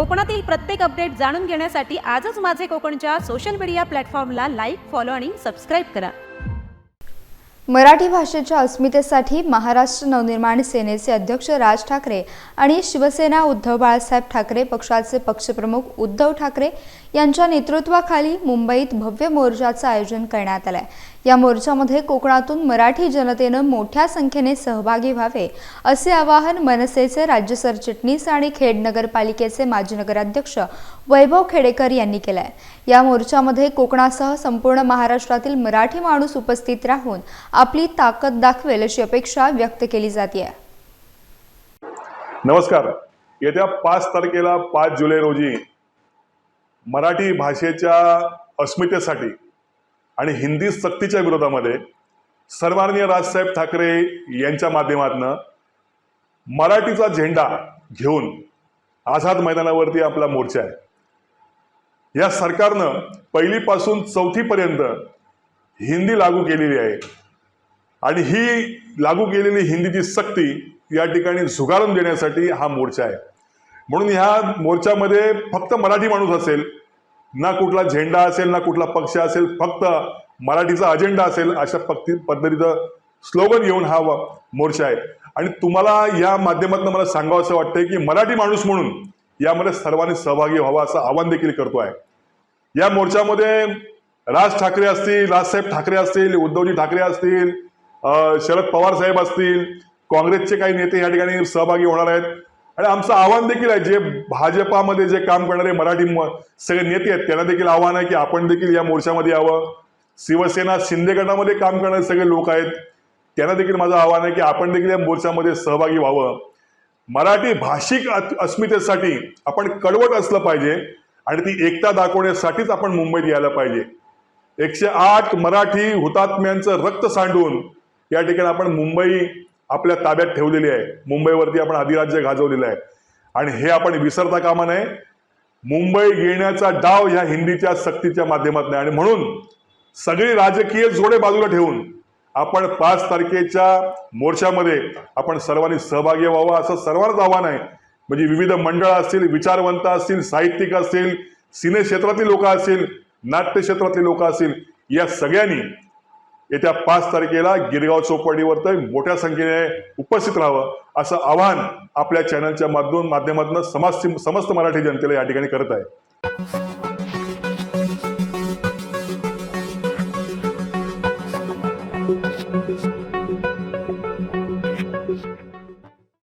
कोकणातील प्रत्येक अपडेट जाणून घेण्यासाठी आजच माझे कोकणच्या सोशल मीडिया प्लॅटफॉर्मला लाईक फॉलो आणि सबस्क्राईब करा. मराठी भाषेच्या अस्मितेसाठी महाराष्ट्र नवनिर्माण सेनेचे अध्यक्ष राज ठाकरे आणि शिवसेना उद्धव बाळासाहेब ठाकरे पक्षाचे पक्षप्रमुख उद्धव ठाकरे यांच्या नेतृत्वाखाली मुंबईत भव्य मोर्चाचं आयोजन करण्यात आलं आहे या मोर्चामध्ये कोकणातून मराठी जनतेनं मोठ्या संख्येने सहभागी व्हावे असे आवाहन मनसेचे राज्य सरचिटणीस आणि खेड नगरपालिकेचे माजी नगराध्यक्ष वैभव खेडेकर यांनी केलंय. या मोर्चामध्ये कोकणासह संपूर्ण महाराष्ट्रातील मराठी माणूस उपस्थित राहून आपली ताकद दाखवेल अशी अपेक्षा व्यक्त केली जाते नमस्कार. येत्या पाच तारखेला पाच जुलै रोजी मराठी भाषेच्या अस्मितेसाठी आणि हिंदी सक्तीच्या विरोधामध्ये सर्वांनीय राजसाहेब ठाकरे यांच्या माध्यमातनं मराठीचा झेंडा घेऊन आझाद मैदानावरती आपला मोर्चा आहे. या सरकारनं पहिलीपासून चौथीपर्यंत हिंदी लागू केलेली आहे. आणि ही लागू केलेली हिंदीची सक्ती या ठिकाणी झुगारून देण्यासाठी हा मोर्चा आहे. म्हणून ह्या मोर्चामध्ये फक्त मराठी माणूस असेल ना कुठला झेंडा असेल ना कुठला पक्ष असेल फक्त मराठीचा अजेंडा असेल अशा पक्ती पद्धतीचं स्लोगन घेऊन हा मोर्चा आहे. आणि तुम्हाला या माध्यमातून मला सांगावं असं वाटतंय की मराठी माणूस म्हणून यामध्ये सर्वांनी सहभागी व्हावा असं आवाहन देखील करतो आहे. या मोर्चामध्ये राज ठाकरे असतील राजसाहेब ठाकरे असतील उद्धवजी ठाकरे असतील शरद पवार साहेब असतील काँग्रेसचे काही नेते या ठिकाणी सहभागी होणार आहेत. आणि आमचं आव्हान देखील आहे जे भाजपामध्ये जे काम करणारे मराठी म- सगळे नेते आहेत त्यांना देखील आव्हान आहे की आपण देखील या मोर्चामध्ये यावं. शिवसेना शिंदे गटामध्ये काम करणारे सगळे लोक आहेत त्यांना देखील माझं आव्हान आहे की आपण देखील या मोर्चामध्ये सहभागी व्हावं. मराठी भाषिक अस्मितेसाठी आपण कडवट असलं पाहिजे आणि ती एकता दाखवण्यासाठीच आपण मुंबईत यायला पाहिजे. एकशे आठ मराठी हुतात्म्यांचं रक्त सांडून या ठिकाणी आपण मुंबई आपल्या ताब्यात ठेवलेली आहे. मुंबईवरती आपण अधिराज्य गाजवलेलं आहे. आणि हे आपण विसरता कामा नये. मुंबई घेण्याचा डाव ह्या हिंदीच्या सक्तीच्या माध्यमातून नाही आणि म्हणून सगळी राजकीय जोडे बाजूला ठेवून आपण पाच तारखेच्या मोर्चामध्ये आपण सर्वांनी सहभागी व्हावं असं सर्वांनाच आव्हान आहे. म्हणजे विविध मंडळ असतील विचारवंत असतील साहित्यिक असतील सिने क्षेत्रातली लोक असतील नाट्य क्षेत्रातली लोक असतील या सगळ्यांनी येत्या पाच तारखेला गिरगाव चौपाटीवर तर मोठ्या संख्येने उपस्थित राहावं असं आवाहन आपल्या चॅनलच्या माध्यमातून माध्यमातून समाज समस्त मराठी जनतेला या ठिकाणी करत आहे.